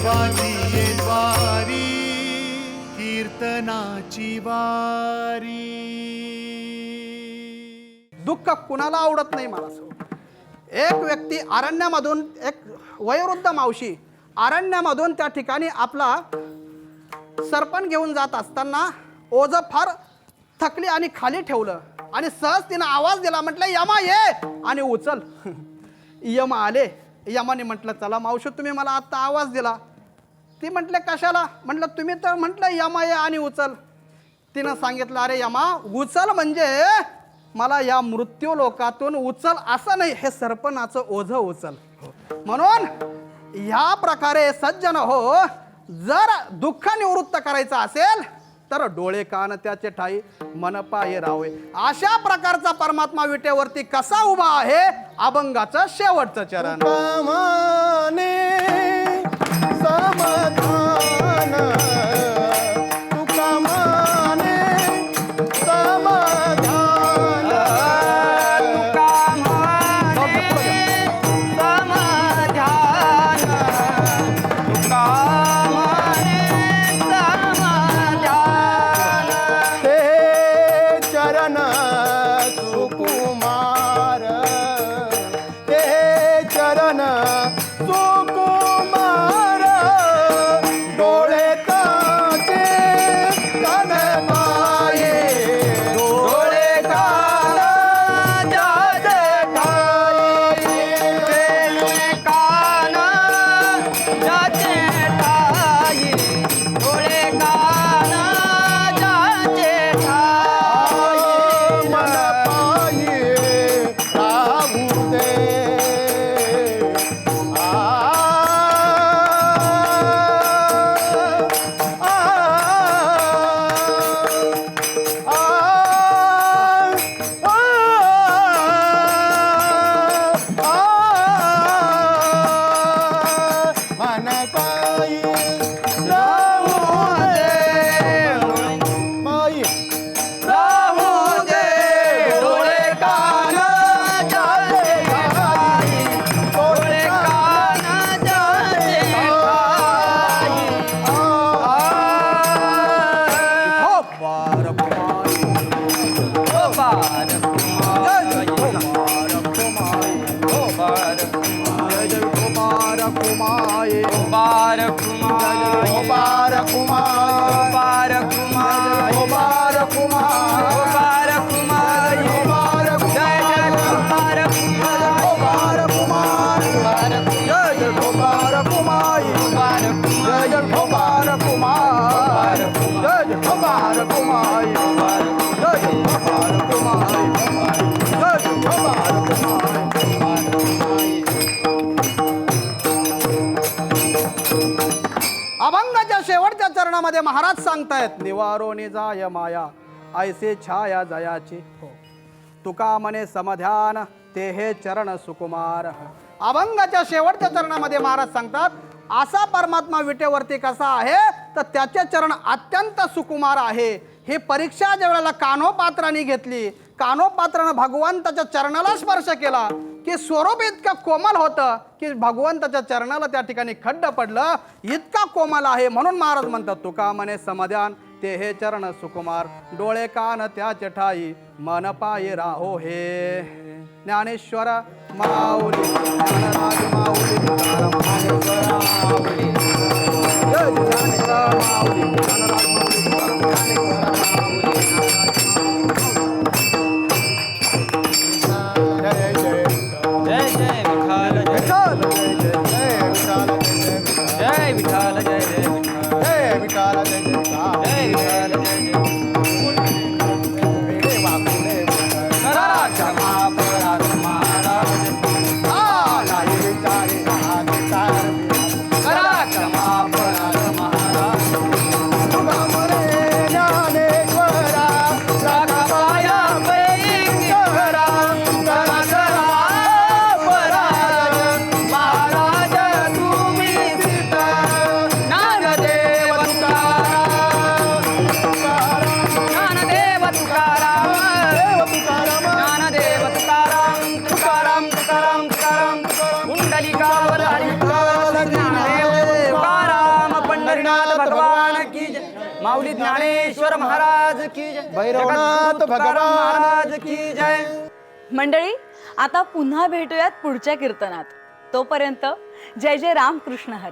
देवाची द्वारी कीर्तनाची वारी. दुःख कुणाला आवडत नाही मला एक व्यक्ती अरण्यामधून एक वयोवृद्ध मावशी अरण्यामधून त्या ठिकाणी आपला सरपण घेऊन जात असताना ओझं फार थकली आणि खाली ठेवलं आणि सहज तिनं आवाज दिला म्हटलं यमा ये. आणि उचल. यमा आले. यमाने म्हटलं चला मावशी तुम्ही मला आत्ता आवाज दिला. ती म्हटले कशाला? म्हटलं तुम्ही तर म्हटलं यमा ये आणि उचल. तिनं सांगितलं अरे यमा उचल म्हणजे मला या मृत्यू लोकातून उचल असं नाही हे सरपणाचं ओझं उचल. म्हणून ह्या प्रकारे सज्जन हो जर दुःख निवृत्त करायचं असेल तर डोळे कान त्याचे ठाई मनपाय पाये राहावे अशा प्रकारचा परमात्मा विटेवरती कसा उभा आहे अभंगाचं शेवटचं चरण. बार कुमार त्या शेवटच्या चरणामध्ये महाराज सांगतायत निवारो जाय माया ऐसे छाया जयाची हो. तुका मने समध्यान ते हे चरण सुकुमार. अभंगाच्या शेवटच्या चरणामध्ये महाराज सांगतात असा परमात्मा विटेवरती कसा आहे तर त्याचे चरण अत्यंत सुकुमार आहे. ही परीक्षा ज्या वेळेला कानोपात्राने घेतली कानोपात्रानं भगवंताच्या चरणाला स्पर्श केला की स्वरूप इतकं कोमल होतं की भगवंताच्या चरणाला त्या ठिकाणी खड्ड पडलं इतका कोमल आहे म्हणून महाराज म्हणतात तुका मने समध्यान ते हे चरण सुकुमार डोळे कान त्याचे ठाई मन पाय राहो हे. ज्ञानेश्वर माऊली माऊली माऊली. विठाल जय जय विठाल जय विठाल जय जय विठाल जय जय जय जय विठाल महाराज की जय. भैरवनाथ भगवान की जय. मंडळी आता पुन्हा भेटूयात पुढच्या कीर्तनात. तोपर्यंत जय जय राम कृष्ण हरी.